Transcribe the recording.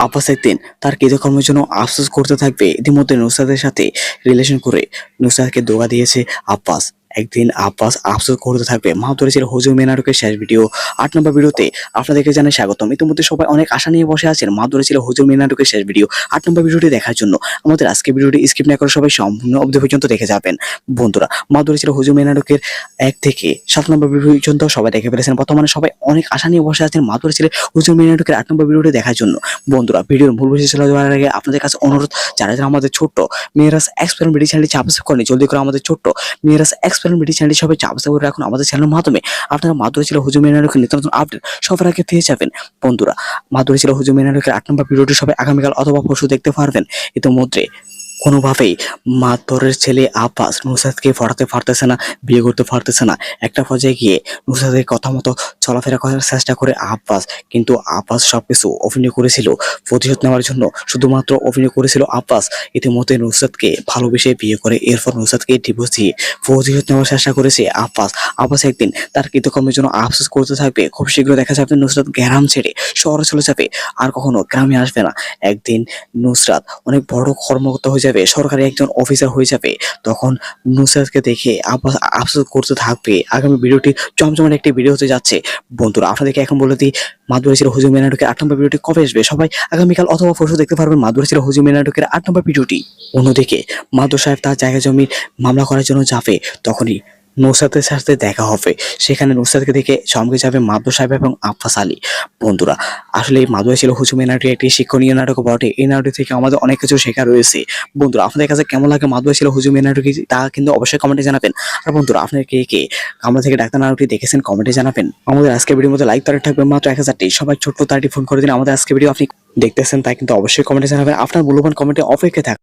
আব্বাস একদিন তার কৃতকর্মের জন্য আফসোস করতে থাকবে ইতিমধ্যে নুসরাতের সাথে রিলেশন করে নুসরাতকে দোয়া দিয়েছে আব্বাস। একদিন আব্বাস আফসোস করতে থাকবে। মা ধরেছিল হুজুর মেনারকের শেষ ভিডিও আট নম্বর ভিডিওতে আপনাদেরকে জানাই স্বাগতম। ইতিমধ্যে সবাই অনেক আশা নিয়ে বসে আছেন মা ধরেছিল হুজুর মেনারকের শেষ ভিডিও আট নম্বর ভিডিওটি দেখার জন্য আমাদের আজকে ভিডিওটি স্কিপ না করে সবাই সম্পূর্ণ অবধি পর্যন্ত দেখে যাবেন। বন্ধুরা, মা ধরেছিল হুজুর মেনারকের এক থেকে সাত নম্বর ভিডিও পর্যন্ত সবাই দেখে ফেলেছেন। বর্তমানে সবাই অনেক আশা নিয়ে বসে আছেন মা ধরেছিল হুজুর মেনারকের আট নম্বর ভিডিওটি দেখার জন্য। বন্ধুরা, ভিডিওর মূল বিষয় চলে যাওয়ার আগে আপনাদের কাছে অনুরোধ, যারা যারা আমাদের ছোট্ট মেয়েরাস এক্সপেরিমেন্ট চ্যানেলটি সাবস্ক্রাইব করেনি জলদি করে আমাদের ছোট্ট মেয়েরাস এক্সপেরিমেন্ট মিডি চ্যানেলটি সবাই সাবস্ক্রাইব করে রাখুন আমাদের চ্যানেলের মাধ্যমে। আপনারা মাধুরী ছিল হুজুম মেনারকের নিত্য নতুন আপডেট সবার আগে পেয়ে যাবেন। বন্ধুরা মাধুরী ছিল হুজুম এনারকের আট নম্বর ভিডিওটি সবাই আগামীকাল অথবা পরশু দেখতে পারবেন। ইতিমধ্যে কোনোভাবেই মাতরের ছেলে আব্বাস নুসাদকে পড়াতে পারতেছে না, বিয়ে করতে পারতেছে না। একটা পর্যায়ে গিয়ে নুসাদের কথা মতো চলাফেরা করার চেষ্টা করে আব্বাস। কিন্তু আব্বাস সবকিছু অভিনয় করেছিল, প্রতিশোধ নেওয়ার জন্য শুধুমাত্র অভিনয় করেছিল আব্বাস। ইতিমধ্যে নুসরাতকে ভালোবেসে বিয়ে করে, এরপর নুসরাতকে ডিভোর্স দিয়ে প্রতিশোধ নেওয়ার চেষ্টা করেছে আব্বাস। আব্বাস একদিন তার কৃতকর্মের জন্য আফসোস করতে থাকবে। খুব শীঘ্র দেখা যাবে নুসরাত গ্রাম ছেড়ে শহরে চলে যাবে। আর কখনো গ্রামে আসবে না। একদিন নুসরাত অনেক বড় কর্মকর্তা হয়ে যাবে, সরকারি একজন অফিসার হয়ে যাবে। তখন নুসরাতকে দেখে আব্বাস আফসোস করতে থাকবে। আগামী ভিডিওটি জমজমার একটি ভিডিও হতে যাচ্ছে। বন্ধুরা, আপনাদেরকে এখন বলে দিই মাদুরা ছিল হুজুর মেনাটকের আট নম্বর ভিডিওটি কবে আসবে? সবাই আগামীকাল অথবা পরশু দেখতে পারবেন মাদুরা ছিল হুজুর মেনাটকের আট নম্বর ভিডিওটি অন্যদিকে মাদুর সাহেব তার জায়গা জমির মামলা করার জন্য যাবে। তখনই নুসরাতের সাথে দেখা হবে। সেখানে নুসরাতকে দেখে চমকে যাবে মাদুর সাহেব এবং আফাস আলী। বন্ধুরা, আসলে এই মাদুরা ছিল হুজুর মেনাটি একটি শিক্ষণীয় নাটক বটে। এই নাটক থেকে আমাদের অনেক কিছু শেখা রয়েছে। বন্ধুরা, আপনাদের কাছে কেমন লাগে মাদুরা ছিল হুজুর মেনাটকি তা কিন্তু অবশ্যই কমেন্টে জানাবেন। আর বন্ধুরা, আপনার কে কে আমরা থেকে ডাক্তার নাটকটি দেখেছেন কমেন্টে জানাবেন। আমাদের আজকে ভিডিওর মধ্যে লাইক তারা থাকবে মাত্র এক হাজারটি সবাই ছোট্ট তারটি ফোন করে দিন। আমাদের আজকে ভিডিও আপনি দেখতেছেন তাই কিন্তু অবশ্যই কমেন্টে জানাবেন। আপনার মূল্যবান কমেন্টে অপেক্ষা থাক